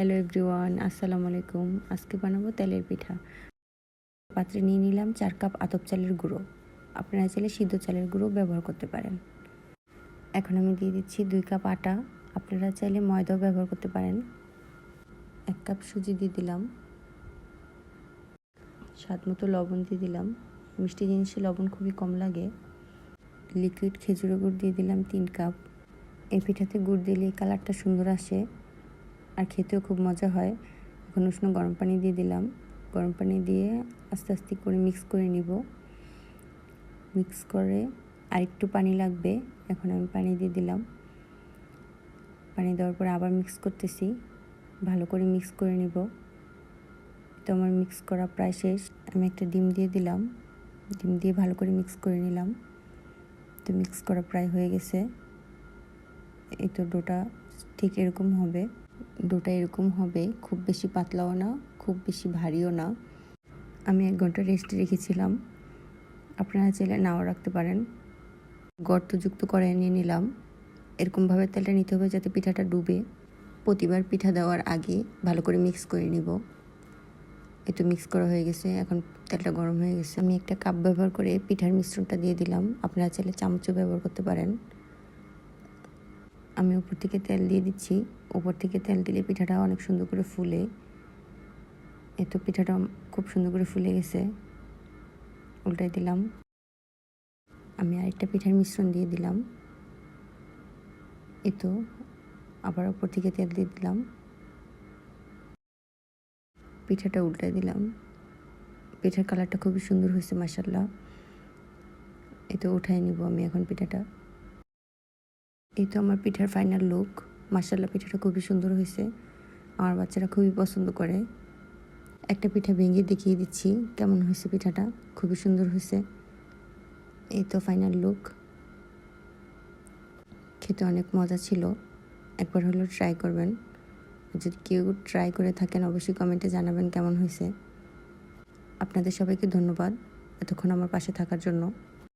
Hello everyone আসসালামু আলাইকুম। আজকে বানাবো তেলের পিঠা। পাত্রে নিয়ে নিলাম চার কাপ আতপ চালের গুঁড়ো। আপনারা চাইলে সিদ্ধ চালের গুঁড়ো ব্যবহার করতে পারেন। এখন আমি দিয়ে দিচ্ছি দুই কাপ আটা। আপনারা চাইলে ময়দাও ব্যবহার করতে পারেন। এক কাপ সুজি দিয়ে দিলাম। স্বাদ মতো লবণ দিয়ে দিলাম। মিষ্টি জিনিসে লবণ খুবই কম লাগে। লিকুইড খেজুরের গুড় দিয়ে দিলাম তিন কাপ। এই পিঠাতে গুড় দিলে কালারটা সুন্দর আসে। আর খেতেও খুব মজা হয়। এখন উষ্ণ গরম পানি দিয়ে দিলাম। গরম পানি দিয়ে আস্তে আস্তে করে মিক্স করে নিব। মিক্স করে আর একটু পানি লাগবে। এখন আমি পানি দিয়ে দিলাম। পানি দেওয়ার পরে আবার মিক্স করতেছি। ভালো করে মিক্স করে নিব। তো আমার মিক্স করা প্রায় শেষ। আমি একটা ডিম দিয়ে দিলাম। ডিম দিয়ে ভালো করে মিক্স করে নিলাম। তো মিক্স করা প্রায় হয়ে গেছে। এই তো ডোটা ঠিক এরকম হবে। ডোটা এরকম হবে, খুব বেশি পাতলাও না, খুব বেশি ভারীও না। আমি এক ঘণ্টা রেস্টে রেখেছিলাম। আপনারা চাইলে নাও রাখতে পারেন। গর্তযুক্ত কড়াই নিয়ে নিলাম। এরকমভাবে তেলটা নিতে হবে যাতে পিঠাটা ডুবে। প্রতিবার পিঠা দেওয়ার আগে ভালো করে মিক্স করে নিব। তো মিক্স করা হয়ে গেছে, এখন তেলটা গরম হয়ে গেছে। আমি একটা কাপ ব্যবহার করে পিঠার মিশ্রণটা দিয়ে দিলাম। আপনারা চাইলে চামচও ব্যবহার করতে পারেন। আমি উপর থেকে তেল দিয়ে দিচ্ছি। উপর থেকে তেল দিলে পিঠাটা অনেক সুন্দর করে ফুলে। এ তো পিঠাটা খুব সুন্দর করে ফুলে গেছে। উল্টাই দিলাম। আমি আরেকটা পিঠার মিশ্রণ দিয়ে দিলাম। এ তো আবার উপর থেকে তেল দিয়ে দিলাম। পিঠাটা উল্টাই দিলাম। পিঠার কালারটা খুবই সুন্দর হয়েছে মাসাল্লাহ এ তো উঠাই নিব আমি এখন পিঠাটা। এই তো আমার পিঠার ফাইনাল লুক মাসাল্লাহ পিঠাটা খুবই সুন্দর হয়েছে। আমার বাচ্চারা খুবই পছন্দ করে। একটা পিঠা ভেঙে দেখিয়ে দিচ্ছি, কেমন হয়েছে পিঠাটা? খুবই সুন্দর হয়েছে। এই তো ফাইনাল লুক খেতে অনেক মজা ছিল। একবার হলেও ট্রাই করবেন। যদি কেউ ট্রাই করে থাকেন, অবশ্যই কমেন্টে জানাবেন কেমন হয়েছে। আপনাদের সবাইকে ধন্যবাদ এতক্ষণ আমার পাশে থাকার জন্য।